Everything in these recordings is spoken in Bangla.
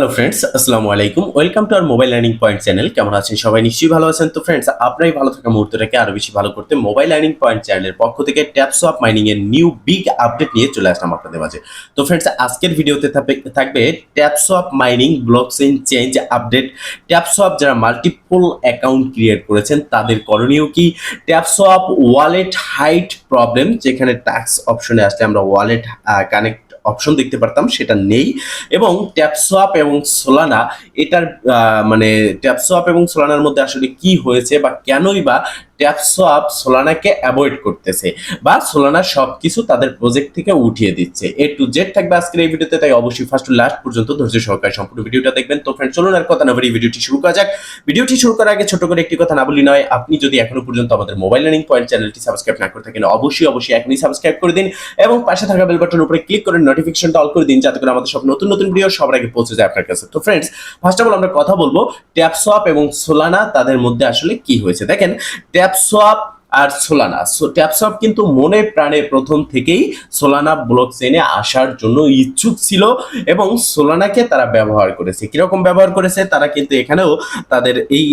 হ্যালো ফ্রেন্ডস আসসালামু আলাইকুম welcome to R mobile learning point channel কেমন আছেন সবাই? নিশ্চয়ই ভালো আছেন তো ফ্রেন্ডস আপনারাই ভালো থাকা মুহূর্তটাকে আরও বেশি ভালো করতে মোবাইল লার্নিং পয়েন্ট চ্যানেলের পক্ষ থেকে ট্যাপস অফ মাইনিং এর নিউ বিগ আপডেট নিয়ে চলে আসলাম আপনাদের মাঝে। তো ফ্রেন্ডস আজকের ভিডিওতে থাকবে Tapswap mining blockchain change update Tapswap যারা মাল্টিপল অ্যাকাউন্ট ক্রিয়েট করেছেন, তাদের করণীয় কি? Taps of wallet height problem যেখানে ট্যাক্স অপশনে আসলে আমরা ওয়ালেট কানেক্ট অপশন দেখতে পারতাম, সেটা নেই। এবং ট্যাপসোয়াপ এবং সোলানা এটার মানে ট্যাপসোয়াপ এবং সোলানার মধ্যে আসলে কি হয়েছে বা কেনই বা ট্যাপসোয়াপ সোলানাকে অ্যাভয়েড করতেছে বা সোলানা সবকিছু তাদের প্রজেক্ট থেকে উঠিয়ে দিচ্ছে। এ টু জেড থাকবে আজকের এই ভিডিওতে তাই অবশ্যই ফার্স্ট টু লাস্ট পর্যন্ত ধৈর্য সহকারে সম্পূর্ণ ভিডিওটা দেখবেন। তো ফ্রেন্ড চলুন আর কথা না বলে ভিডিওটি শুরু করা যাক। ভিডিওটি শুরু করার আগে ছোট করে একটি কথা না বলি নয়, আপনি যদি এখনও পর্যন্ত আমাদের মোবাইল লার্নিং পয়েন্ট চ্যানেলটি সাবস্ক্রাইব না করে থাকেন, অবশ্যই অবশ্যই এখনই সাবস্ক্রাইব করে দিন এবং পাশে থাকা বেল বাটনের উপরে ক্লিক করে নোটিফিকেশনটা অল করে দিন, যাতে করে আমাদের সব নতুন নতুন ভিডিও সবার আগে পৌঁছে যায় আপনার কাছে। তো ফ্রেন্ডস ফার্স্ট অফ অল আমরা কথা বলব ট্যাপসোয়াপ এবং সোলানা তাদের মধ্যে আসলে কি হয়েছে। দেখেন ট্যাপসোয়াপ আর সোলানা। সো ট্যাপসপ কিন্তু মনে প্রাণে প্রথম থেকেই সোলানা ব্লক চেনে আসার জন্য ইচ্ছুক ছিল এবং সোলানাকে তারা ব্যবহার করেছে। কীরকম ব্যবহার করেছে? তারা কিন্তু এখানেও তাদের এই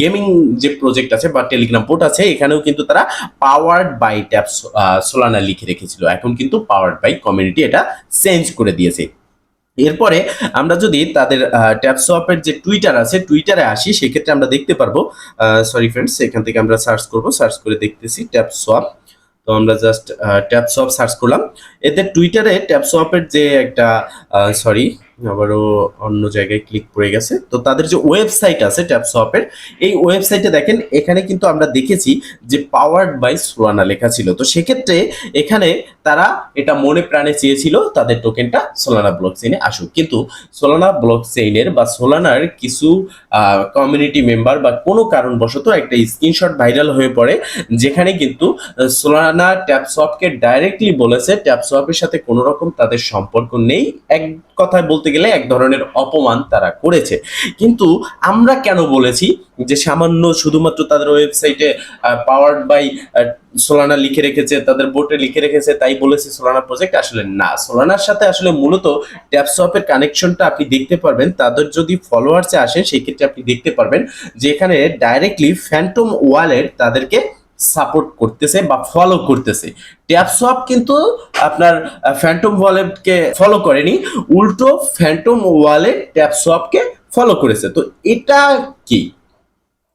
গেমিং যে প্রজেক্ট আছে বা টেলিগ্রাম পোর্ট আছে, এখানেও কিন্তু তারা পাওয়ার্ড বাই ট্যাপ সোলানা লিখে রেখেছিল। এখন কিন্তু পাওয়ার্ড বাই কমিউনিটি এটা চেঞ্জ করে দিয়েছে। এরপরে আমরা যদি তাদের ট্যাপসোয়াপের যে টুইটার আছে, টুইটারে আসি, সেক্ষেত্রে আমরা দেখতে পারব সরি ফ্রেন্ডস এখান থেকে আমরা সার্চ করব সার্চ করে দেখতেছি ট্যাপসোয়াপ তো আমরা জাস্ট ট্যাপসোয়াপ সার্চ করলাম। এতে টুইটারে ট্যাপসোয়াপের যে একটা সরি আবারও অন্য জায়গায় ক্লিক করে গেছে। তো তাদের যে ওয়েবসাইট আছে ট্যাপসোয়াপের এই ওয়েবসাইটে দেখেন, এখানে কিন্তু আমরা দেখেছি যে পাওয়ার্ড বাই সোলানা লেখা ছিল। তো সেক্ষেত্রে এখানে তারা এটা মনে প্রাণে চেয়েছিল, তাদের টোকেনটা সোলানা ব্লক চেইনে আসুক। কিন্তু সোলানা ব্লক চেইনের বা সোলানার কিছু কমিউনিটি মেম্বার বা কোনো কারণবশত একটা স্ক্রিনশট ভাইরাল হয়ে পড়ে, যেখানে কিন্তু সোলানা ট্যাপসপকে ডাইরেক্টলি বলেছে ট্যাপসপের সাথে কোনো রকম তাদের সম্পর্ক নেই। এক কথায় বলতে গেলে এক ধরনের অপমান তারা করেছে। কিন্তু আমরা কেন বলেছি যে সামান্য শুধুমাত্র তাদের ওয়েবসাইটে পাওয়ার্ড বাই সোলানা লিখে রেখেছে, তাদের বোর্ডে লিখে রেখেছে, তাই বলেছে সোলানা প্রজেক্ট আসলে না। সোলানার সাথে আসলে মূলত ট্যাপসপের কানেকশনটা আপনি দেখতে পারবেন। তাদের যদি ফলোয়ার্সে আসেন, সেই ক্ষেত্রে আপনি দেখতে পারবেন যে এখানে ডাইরেক্টলি ফ্যান্টম ওয়ালেট তাদেরকে সাপোর্ট করতেছে বা ফলো করতেছে। ট্যাপসপ কিন্তু আপনার ফ্যান্টম ওয়ালেটকে ফলো করেনি, উল্টো ফ্যান্টম ওয়ালেট ট্যাপ ট্যাপসপকে ফলো করেছে। তো এটা কি?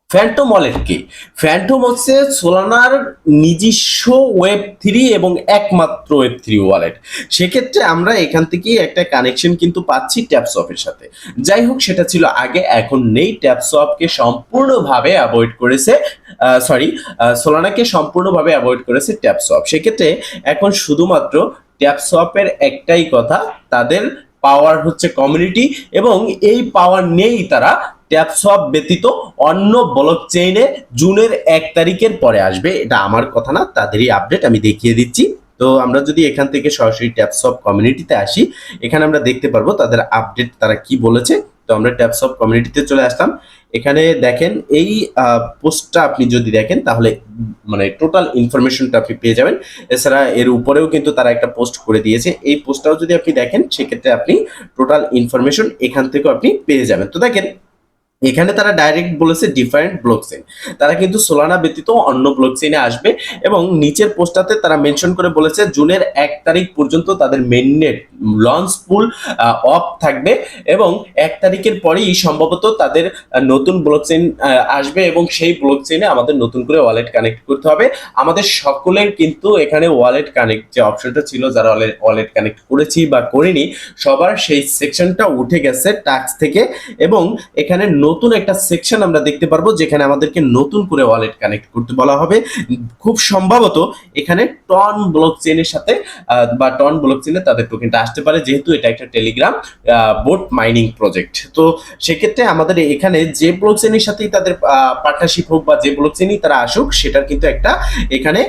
ফ্যান্টম ওয়ালেট কি? ফ্যান্টম হচ্ছে সোলানার নিজস্ব ওয়েব থ্রি এবং একমাত্র ওয়েব থ্রি ওয়ালেট সেক্ষেত্রে আমরা এখান থেকে একটা কানেকশন কিন্তু পাচ্ছি ট্যাপসপের সাথে। যাই হোক, সেটা ছিল আগে, এখন নেই। ট্যাপসপকে সম্পূর্ণভাবে অ্যাভয়েড করেছে সরি সোলানাকে সম্পূর্ণভাবে অ্যাভয়েড করেছে ট্যাপসপ সেক্ষেত্রে এখন শুধুমাত্র ট্যাপসপের একটাই কথা, তাদের পাওয়ার হচ্ছে কমিউনিটি এবং এই পাওয়ার নেই তারা ট্যাপসপ ব্যতীত অন্য ব্লক চেইনে জুনের এক তারিখের পরে আসবে। এটা আমার কথা না, তাদেরই আপডেট আমি দেখিয়ে দিচ্ছি। তো আমরা যদি এখান থেকে সরাসরি ট্যাপসপ কমিউনিটিতে আসি, এখানে আমরা দেখতে পারব তাদের আপডেট তারা কি বলেছে। তো আমরা ট্যাপসপ কমিউনিটিতে চলে আসলাম। এখানে দেখেন এই পোস্টটা আপনি যদি দেখেন তাহলে মানে টোটাল ইনফরমেশনটা আপনি পেয়ে যাবেন। এছাড়া এর উপরেও কিন্তু তারা একটা পোস্ট করে দিয়েছে। এই পোস্টটাও যদি আপনি দেখেন সেক্ষেত্রে আপনি টোটাল ইনফরমেশন এখান থেকেও আপনি পেয়ে যাবেন। তো দেখেন, এখানে তারা ডাইরেক্ট বলেছে ডিফারেন্ট ব্লক চেইন। তারা কিন্তু সোলানা ব্যতীত অন্য ব্লক চেইনে আসবে এবং নিচের পোস্টাতে তারা মেনশন করে বলেছে জুনের এক তারিখ পর্যন্ত তাদের মেননেট লঞ্চ পুল অফ থাকবে এবং এক তারিখের পরেই সম্ভবত তাদের নতুন ব্লক চেইন আসবে এবং সেই ব্লক চেইনে আমাদের নতুন করে ওয়ালেট কানেক্ট করতে হবে। আমাদের সকলের কিন্তু এখানে ওয়ালেট কানেক্ট যে অপশনটা ছিল যারা ওয়ালেট কানেক্ট করেছি বা করিনি, সবার সেই সেকশনটা উঠে গেছে টাক্স থেকে এবং এখানে নতুন একটা সেকশন আমরা দেখতে পারব যেখানে আমাদেরকে নতুন করে ওয়ালেট কানেক্ট করতে বলা হবে। খুব সম্ভবত এখানে টন ব্লক চেইনের সাথে বা টন ব্লক চেইনে তাদের টোকেনটা আসতে পারে, যেহেতু এটা একটা টেলিগ্রাম বোট মাইনিং প্রজেক্ট তো সেক্ষেত্রে আমাদের এখানে যে ব্লক চেইনের সাথেই তাদের পার্টনারশিপ হোক বা যে ব্লক চেইনই তারা আসুক, সেটার কিন্তু একটা এখানে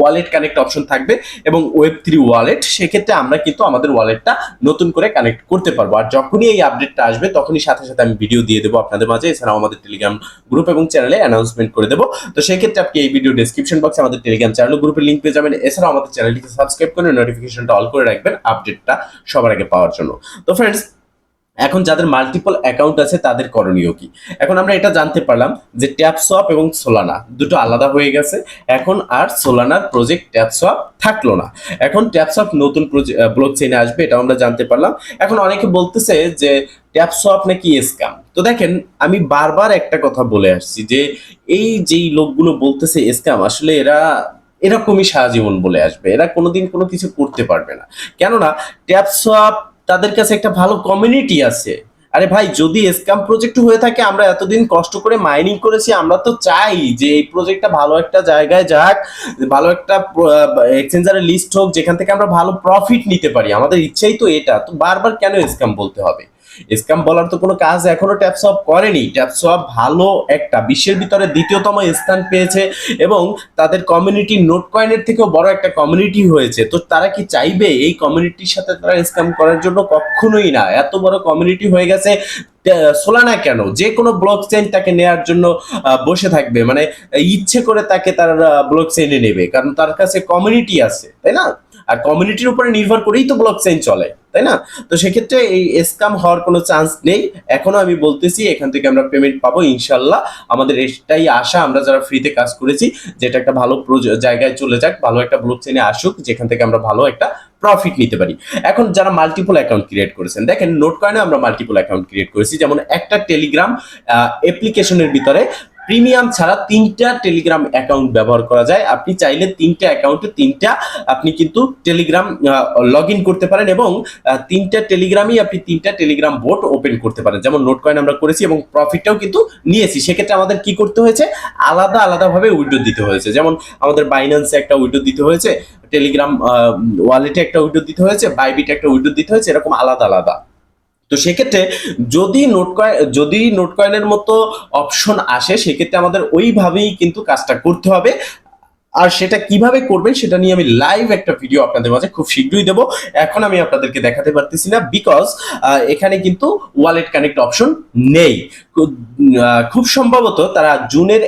ওয়ালেট কানেক্ট অপশন থাকবে এবং ওয়েব থ্রি ওয়ালেট সেক্ষেত্রে আমরা কিন্তু আমাদের ওয়ালেটটা নতুন করে কানেক্ট করতে পারব। আর যখনই এই আপডেটটা আসবে, তখনই সাথে সাথে আমি ভিডিও দিয়ে দেবো আপনাদের মাঝে। এছাড়াও আমাদের টেলিগ্রাম গ্রুপ এবং চ্যানেলে অ্যানাউন্সমেন্ট করে দেবো। তো সেক্ষেত্রে আপনি এই ভিডিও ডিসক্রিপশন বক্সে আমাদের টেলিগ্রাম চ্যানেল গ্রুপের লিঙ্ক পেয়ে যাবেন। এছাড়াও আমাদের চ্যানেলটিকে সাবস্ক্রাইব করে নোটিফিকেশনটা অল করে আপডেটটা সবার আগে পাওয়ার জন্য। তো ফ্রেন্ডস এখন যাদের মাল্টিপল অ্যাকাউন্ট আছে, তাদের করণীয় কি? এখন আমরা এটা জানতে পারলাম যে ট্যাপসপ এবং সোলানা দুটো আলাদা হয়ে গেছে। এখন আর সোলানার প্রজেক্ট ট্যাপসপ থাকল না। এখন ট্যাপসপ নতুন ব্লক চেইনে আসবে এটা আমরা জানতে পারলাম। এখন অনেকে বলতেছে যে ট্যাপসপ নাকি স্ক্যাম তো দেখেন, আমি বারবার একটা কথা বলে আসছি যে এই যেই লোকগুলো বলতেছে স্ক্যাম আসলে এরা এরকমই সারা জীবন বলে আসবে। এরা কোনোদিন কোনো কিছু করতে পারবে না। কেননা ট্যাপসপ তাদের কাছে একটা ভালো কমিউনিটি আছে। আরে ভাই, যদি স্ক্যাম প্রজেক্ট হয়ে থাকে, আমরা এতদিন কষ্ট করে মাইনিং করেছি, আমরা তো চাই যে এই প্রজেক্টটা ভালো একটা জায়গায় যাক, ভালো একটা এক্সচেঞ্জারের লিস্ট হোক, যেখান থেকে আমরা ভালো প্রফিট নিতে পারি। আমাদের ইচ্ছাই তো এটা। তো বারবার কেন স্ক্যাম বলতে হবে? স্ক্যাম বলার তো কোনো কাজ এখনও ট্যাপসপ করেনি। ট্যাপসপ ভালো একটা, বিশ্বের ভিতরে দ্বিতীয়তম স্থান পেয়েছে এবং তাদের কমিউনিটি নোট কয়েনের থেকেও বড় একটা কমিউনিটি হয়েছে। তো তারা কি চাইবে এই কমিউনিটির সাথে তারা স্ক্যাম করার জন্য? কখনোই না। এত বড় কমিউনিটি হয়ে গেছে সোলানা কেন? যে কোনো ব্লক চেইন তাকে নেয়ার জন্য বসে থাকবে। মানে ইচ্ছে করে তাকে তার ব্লক চেইনে নেবে। কারণ তার কাছে কমিউনিটি আছে, তাই না? আর কমিউনিটির উপরে নির্ভর করেই তো ব্লক চেইন চলে। তাই না? তো সেক্ষেত্রে এই স্ক্যাম হওয়ার কোনো চান্স নেই। এখনও আমি বলতেছি, এখান থেকে আমরা পেমেন্ট পাবো ইনশাল্লাহ। আমাদের এটাই আশা, আমরা যারা ফ্রিতে কাজ করেছি যেটা একটা ভালো জায়গায় চলে যাক, ভালো একটা ব্লক চেনে আসুক, যেখান থেকে আমরা ভালো একটা প্রফিট নিতে পারি। এখন যারা মাল্টিপল অ্যাকাউন্ট ক্রিয়েট করেছেন, দেখেন নোট কয়েনে আমরা মাল্টিপল অ্যাকাউন্ট ক্রিয়েট করেছি। যেমন একটা টেলিগ্রাম অ্যাপ্লিকেশনের ভিতরে প্রিমিয়াম ছাড়া তিনটা টেলিগ্রাম অ্যাকাউন্ট ব্যবহার করা যায়। আপনি চাইলে তিনটা অ্যাকাউন্টে তিনটা আপনি কিন্তু টেলিগ্রাম লগ করতে পারেন এবং তিনটা টেলিগ্রামই আপনি তিনটা টেলিগ্রাম বোট ওপেন করতে পারেন। যেমন নোট কয়েন আমরা করেছি এবং প্রফিটটাও কিন্তু নিয়েছি। সেক্ষেত্রে আমাদের কি করতে হয়েছে? আলাদা আলাদাভাবে উইডো দিতে হয়েছে। যেমন আমাদের বাইন্যান্সে একটা উইডো দিতে হয়েছে, টেলিগ্রাম ওয়ালেটে একটা উইডো দিতে হয়েছে বাইবিটে একটা উইডো দিতে হয়েছে, এরকম আলাদা আলাদা। তো সেক্ষেত্রে যদি নোট যদি নোট কয়েনের মতো অপশন আসে, সেক্ষেত্রে আমাদের ওইভাবেই কিন্তু কাজটা করতে হবে। আর সেটা কীভাবে করবেন সেটা নিয়ে আমি লাইভ একটা ভিডিও আপনাদের মাঝে খুব শীঘ্রই দেবো। এখন আমি আপনাদেরকে দেখাতে পারতেছি না বিকজ এখানে কিন্তু ওয়ালেট কানেক্ট অপশন নেই। খুব, সম্ভবত তারা জুনের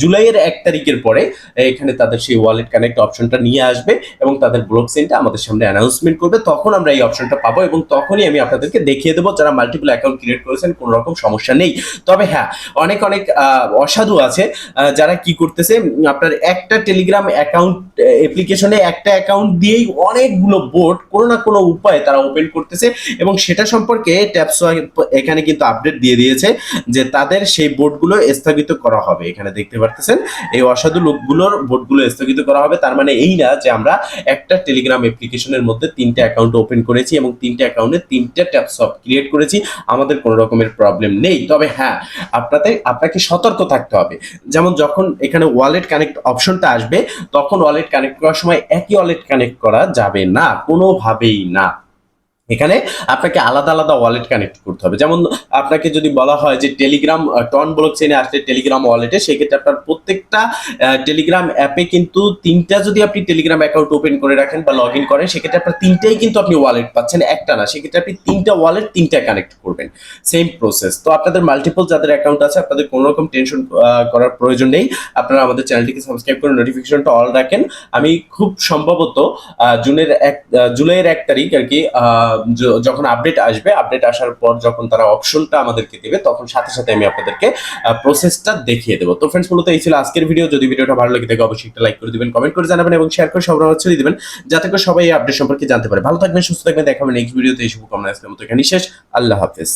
জুলাইয়ের এক তারিখের পরে এখানে তাদের সেই ওয়ালেট কানেক্ট অপশনটা নিয়ে আসবে এবং তাদের ব্লক চেইনটা আমাদের সামনে অ্যানাউন্সমেন্ট করবে। তখন আমরা এই অপশনটা পাবো এবং তখনই আমি আপনাদেরকে দেখিয়ে দেবো যারা মাল্টিপল অ্যাকাউন্ট ক্রিয়েট করেছেন কোনো রকম সমস্যা নেই। তবে হ্যাঁ অনেক অনেক অসাধু আছে যারা কি করতেছে আপনার একটা টেলিগ্রাম অ্যাকাউন্ট অ্যাপ্লিকেশনে একটা অ্যাকাউন্ট দিয়েই অনেকগুলো বোর্ড কোনো না কোনো উপায়ে তারা ওপেন করতেছে এবং সেটা সম্পর্কে ট্যাপসো এখানে কিন্তু আপডেট দিয়ে দিয়েছে যে তাদের সেই বোর্ডগুলো স্থগিত করা হবে। এখানে দেখতে পারতেছেন, এই অসাধু লোকগুলোর বোর্ডগুলো স্থগিত করা হবে। তার মানে এই না যে আমরা একটা টেলিগ্রাম অ্যাপ্লিকেশনের মধ্যে তিনটা অ্যাকাউন্ট ওপেন করেছি এবং তিনটা অ্যাকাউন্টে তিনটা ট্যাপসপ ক্রিয়েট করেছি। আমাদের কোনো রকমের প্রবলেম নেই। তবে হ্যাঁ আপনাদের, আপনাকে সতর্ক থাকতে হবে। যেমন যখন এখানে ওয়ালেট কানেক্ট অপশনটা আসবে তখন ওয়ালেট কানেক্ট করার সময় একই ওয়ালেট কানেক্ট করা যাবে না কোনোভাবেই না। এখানে আপনাকে আলাদা আলাদা ওয়ালেট কানেক্ট করতে হবে। যেমন আপনাকে যদি বলা হয় যে টেলিগ্রাম টন ব্লক চেনে আসলে টেলিগ্রাম ওয়ালেটে সেক্ষেত্রে আপনার প্রত্যেকটা টেলিগ্রাম অ্যাপে কিন্তু তিনটা যদি আপনি টেলিগ্রাম অ্যাকাউন্ট ওপেন করে রাখেন বা লগ ইন করেন, সেক্ষেত্রে আপনার তিনটাই কিন্তু আপনি ওয়ালেট পাচ্ছেন, একটা না। সেক্ষেত্রে আপনি তিনটা ওয়ালেট তিনটা কানেক্ট করবেন। সেম প্রসেস তো আপনাদের মাল্টিপল যাদের অ্যাকাউন্ট আছে, আপনাদের কোনো রকম টেনশন করার প্রয়োজন নেই। আপনারা আমাদের চ্যানেলটিকে সাবস্ক্রাইব করে নোটিফিকেশনটা অল রাখেন। আমি খুব সম্ভবত জুনের এক জুলাইয়ের এক তারিখ আর কি যখন আপডেট আসবে আপডেট আসার পর যখন তারা অপশনটা আমাদেরকে দেবে, তখন সাথে সাথে আমি আপনাদেরকে প্রসেসটা দেখিয়ে দেবো। তো ফ্রেন্ডস মূলত এই ছিল আজকের ভিডিও যদি ভিডিওটা ভালো লাগে থাকে অবশ্যই একটা লাইক করে দিবেন কমেন্ট করে জানাবেন এবং শেয়ার করে সবার ছেড়ে দিবেন, যাতে করে সবাই এই আপডেট সম্পর্কে জানতে পারে। ভালো থাকবেন, সুস্থ থাকবেন দেখাবেন নেক্সট ভিডিওতে এই শুভকামনা, আজকের মতো এখানে শেষ। আল্লাহ হাফেজ।